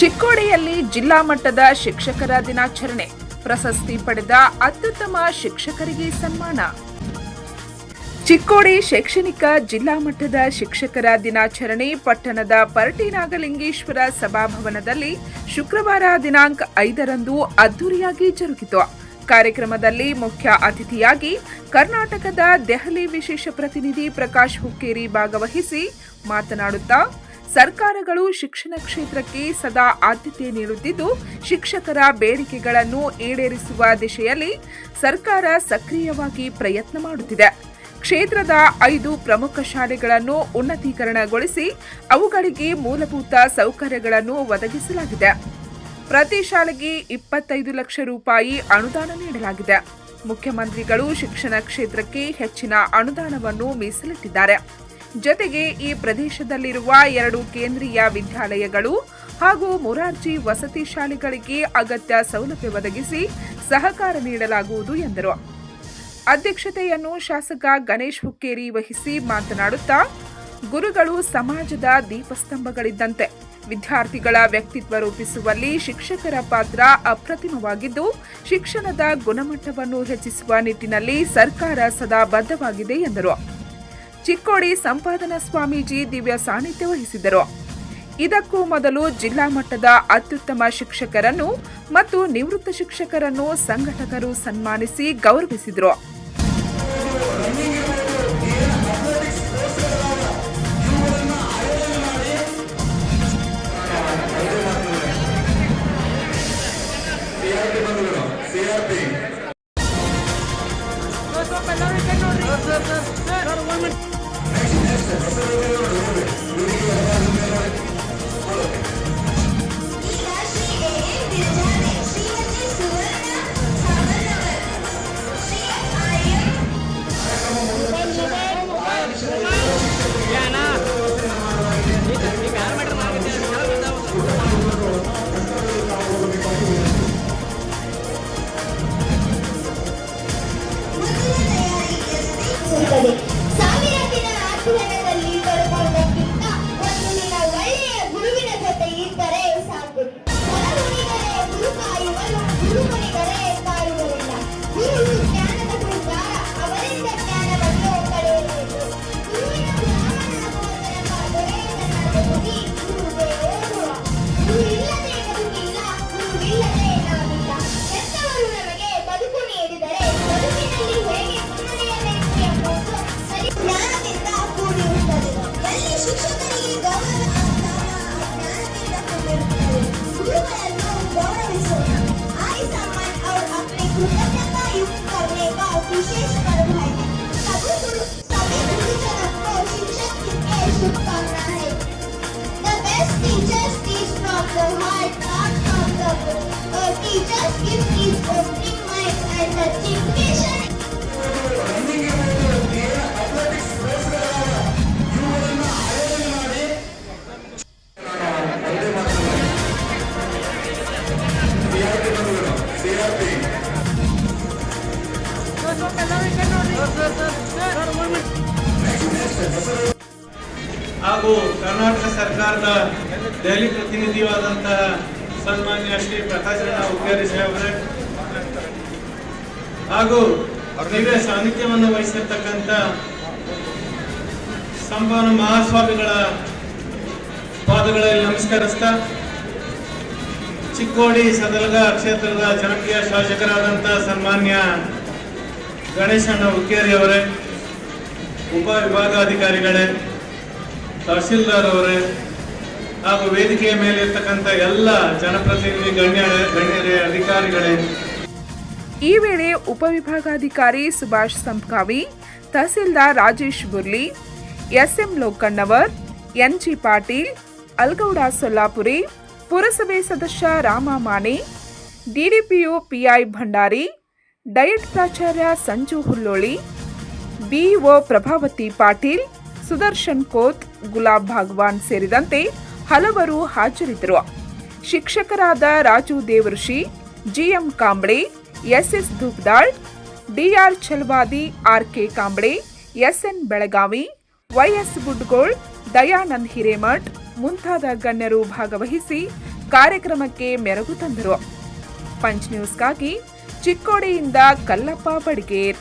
ಚಿಕ್ಕೋಡಿಯಲ್ಲಿ ಜಿಲ್ಲಾ ಮಟ್ಟದ ಶಿಕ್ಷಕರ ದಿನಾಚರಣೆ. ಪ್ರಶಸ್ತಿ ಪಡೆದ ಅತ್ಯುತ್ತಮ ಶಿಕ್ಷಕರಿಗೆ ಸನ್ಮಾನ. ಚಿಕ್ಕೋಡಿ ಶೈಕ್ಷಣಿಕ ಜಿಲ್ಲಾ ಮಟ್ಟದ ಶಿಕ್ಷಕರ ದಿನಾಚರಣೆ ಪಟ್ಟಣದ ಪರಟಿನಾಗಲಿಂಗೇಶ್ವರ ಸಭಾಭವನದಲ್ಲಿ ಶುಕ್ರವಾರ ದಿನಾಂಕ ಐದರಂದು ಅದ್ದೂರಿಯಾಗಿ ಜರುಗಿತು. ಕಾರ್ಯಕ್ರಮದಲ್ಲಿ ಮುಖ್ಯ ಅತಿಥಿಯಾಗಿ ಕರ್ನಾಟಕದ ದೆಹಲಿ ವಿಶೇಷ ಪ್ರತಿನಿಧಿ ಪ್ರಕಾಶ್ ಹುಕ್ಕೇರಿ ಭಾಗವಹಿಸಿ ಮಾತನಾಡುತ್ತಾ ಸರ್ಕಾರಗಳು ಶಿಕ್ಷಣ ಕ್ಷೇತ್ರಕ್ಕೆ ಸದಾ ಆದ್ಯತೆ ನೀಡುತ್ತಿದ್ದು, ಶಿಕ್ಷಕರ ಬೇಡಿಕೆಗಳನ್ನು ಈಡೇರಿಸುವ ದಿಶೆಯಲ್ಲಿ ಸರ್ಕಾರ ಸಕ್ರಿಯವಾಗಿ ಪ್ರಯತ್ನ ಮಾಡುತ್ತಿದೆ. ಕ್ಷೇತ್ರದ ಐದು ಪ್ರಮುಖ ಶಾಲೆಗಳನ್ನು ಉನ್ನತೀಕರಣಗೊಳಿಸಿ ಅವುಗಳಿಗೆ ಮೂಲಭೂತ ಸೌಕರ್ಯಗಳನ್ನು ಒದಗಿಸಲಾಗಿದೆ. ಪ್ರತಿ ಶಾಲೆಗೆ ಇಪ್ಪತ್ತೈದು ಲಕ್ಷ ರೂಪಾಯಿ ಅನುದಾನ ನೀಡಲಾಗಿದೆ. ಮುಖ್ಯಮಂತ್ರಿಗಳು ಶಿಕ್ಷಣ ಕ್ಷೇತ್ರಕ್ಕೆ ಹೆಚ್ಚಿನ ಅನುದಾನವನ್ನು ಮೀಸಲಿಟ್ಟಿದ್ದಾರೆ. ಜೊತೆಗೆ ಈ ಪ್ರದೇಶದಲ್ಲಿರುವ ಎರಡು ಕೇಂದ್ರೀಯ ವಿದ್ಯಾಲಯಗಳು ಹಾಗೂ ಮೊರಾರ್ಜಿ ವಸತಿ ಶಾಲೆಗಳಿಗೆ ಅಗತ್ಯ ಸೌಲಭ್ಯ ಒದಗಿಸಿ ಸಹಕಾರ ನೀಡಲಾಗುವುದು ಎಂದರು. ಅಧ್ಯಕ್ಷತೆಯನ್ನು ಶಾಸಕ ಗಣೇಶ್ ಹುಕ್ಕೇರಿ ವಹಿಸಿ ಮಾತನಾಡುತ್ತಾ, ಗುರುಗಳು ಸಮಾಜದ ದೀಪಸ್ತಂಭಗಳಿದ್ದಂತೆ ವಿದ್ಯಾರ್ಥಿಗಳ ವ್ಯಕ್ತಿತ್ವ ರೂಪಿಸುವಲ್ಲಿ ಶಿಕ್ಷಕರ ಪಾತ್ರ ಅಪ್ರತಿಮವಾಗಿದ್ದು, ಶಿಕ್ಷಣದ ಗುಣಮಟ್ಟವನ್ನು ಹೆಚ್ಚಿಸುವ ನಿಟ್ಟಿನಲ್ಲಿ ಸರ್ಕಾರ ಸದಾ ಬದ್ಧವಾಗಿದೆ ಎಂದರು. ಚಿಕ್ಕೋಡಿ ಸಂಪಾದನಾ ಸ್ವಾಮೀಜಿ ದಿವ್ಯ ಸಾನ್ನಿಧ್ಯ ವಹಿಸಿದರು. ಇದಕ್ಕೂ ಮೊದಲು ಜಿಲ್ಲಾ ಮಟ್ಟದ ಅತ್ಯುತ್ತಮ ಶಿಕ್ಷಕರನ್ನು ಮತ್ತು ನಿವೃತ್ತ ಶಿಕ್ಷಕರನ್ನು ಸಂಘಟಕರು ಸನ್ಮಾನಿಸಿ ಗೌರವಿಸಿದರು. the high part of the book. A teacher's gift is opening minds and the temptation. Next, next, next. ಹಾಗೂ ಕರ್ನಾಟಕ ಸರ್ಕಾರದ ದೆಹಲಿ ಪ್ರತಿನಿಧಿಯಾದಂತಹ ಸನ್ಮಾನ್ಯ ಶ್ರೀ ಪ್ರಕಾಶ್ ರಣ ಸಾಹೇಬ್ರೆ ಹಾಗೂ ದಿವ್ಯ ಸಾನ್ನಿಧ್ಯವನ್ನು ವಹಿಸಿರ್ತಕ್ಕಂಥ ಸಂಪನ್ನ ಮಹಾಸ್ವಾಮಿಗಳ ಪಾದಗಳಲ್ಲಿ ನಮಸ್ಕರಿಸ್ತಾ, ಚಿಕ್ಕೋಡಿ ಸದಲಗ ಕ್ಷೇತ್ರದ ಜನಪ್ರಿಯ ಶಾಸಕರಾದಂಥ ಸನ್ಮಾನ್ಯ ಗಣೇಶಣ್ಣ ಹುಕ್ಕೇರಿ ಅವರೇ, ಉಪ ವಿಭಾಗಾಧಿಕಾರಿಗಳೇ ತಹಸೀಲ್ದಾರ್ ಅವರೇ ಹಾಗೂ ವೇದಿಕೆಯ ಮೇಲೆ ಇರ್ತಕ್ಕಂಥ ಎಲ್ಲ ಜನಪ್ರತಿನಿಧಿ ಗಣ್ಯ ಗಣ್ಯರೇ, ಅಧಿಕಾರಿಗಳೇ. ಈ ವೇಳೆ ಉಪವಿಭಾಗಾಧಿಕಾರಿ ಸುಭಾಷ್ ಸಂಪ್ಕಾವಿ, ತಹಸೀಲ್ದಾರ್ ರಾಜೇಶ್ ಬುರ್ಲಿ ಎಸ್ಎಂ ಲೋಕಣ್ಣವರ್, ಎನ್ಜಿ ಪಾಟೀಲ್, ಅಲ್ಗೌಡ ಸೊಲ್ಲಾಪುರಿ, ಪುರಸಭೆ ಸದಸ್ಯ Rama Mane DDPU PI Bhandari, DIET ಪ್ರಾಚಾರ್ಯ ಸಂಜು ಹುಲ್ಲೋಳಿ ಬಿಇಒ ಪ್ರಭಾವತಿ ಪಾಟೀಲ್, ಸುದರ್ಶನ್ ಕೋತ್ ಗುಲಾಬ್ ಭಗವಾನ್ ಸೇರಿದಂತೆ ಹಲವರು ಹಾಜರಿದ್ದರು. ಶಿಕ್ಷಕರಾದ Raju Devarshi, GM Kamble, SS Dhupdal, DR Chalwadi RK Kamble, SN Belagavi, YS Gudgol Dayanand Hiremath ಮುಂತಾದ ಗಣ್ಯರು ಭಾಗವಹಿಸಿ ಕಾರ್ಯಕ್ರಮಕ್ಕೆ ಮೆರಗು ತಂದರು. ಪಂಚ್ ನ್ಯೂಸ್ಗಾಗಿ ಚಿಕ್ಕೋಡಿಯಿಂದ ಕಲ್ಲಪ್ಪ ಬಡಿಗೇರ್.